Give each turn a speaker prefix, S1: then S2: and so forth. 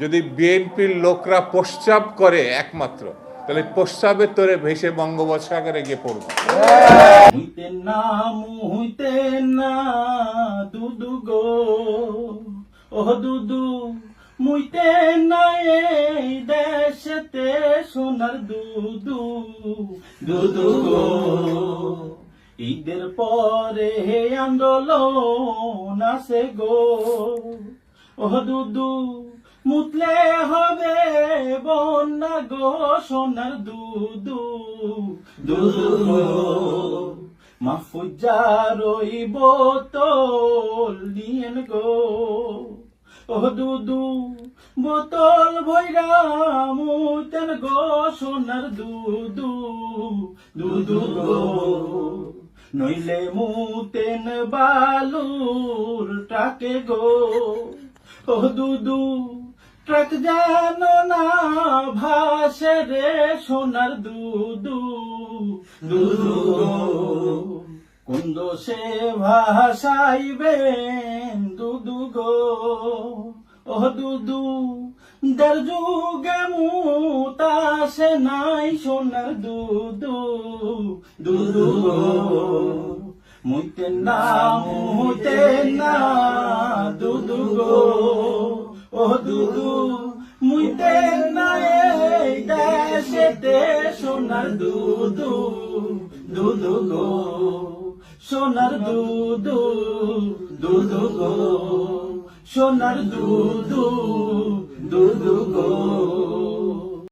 S1: যদি বিএনপির লোকরা প্রস্রাব করে একমাত্র, তাহলে প্রস্রাবের তোরে ভেসে বঙ্গোপসাগরে গিয়ে পড়বে।
S2: না না দুদু গো। দুদু, মুইতে না সোনার দুদু। দুদু ঈদের পরে আন্দোলন আসে গো। ও দুদু মুতলে হবে বন্যা গো সোনার দুদু। দুদু। গো মাফুজার ওই বোতল নিয়েন গো। ও দুদু, বোতল ভৈরা মুতেন গো সোনার দুদু। দুদু নইলে মুতেন বালুর টাকে গো। ও দুদু ট্রাক জানো না ভাসে রে সোনার দুদু দুদু কুন্দ সে ভাসাইবেন দুদু গো। ও দুদু দের যুগে মুতাসে নাই সোনার দুদু দুদু মুইতে না মুইতে না দুদু গো। ও দুদু মুইতে নাই দেশেতে সোনার দুদু দুদু গো, সোনার দুদু দুদু গো, সোনার দুদু দুদু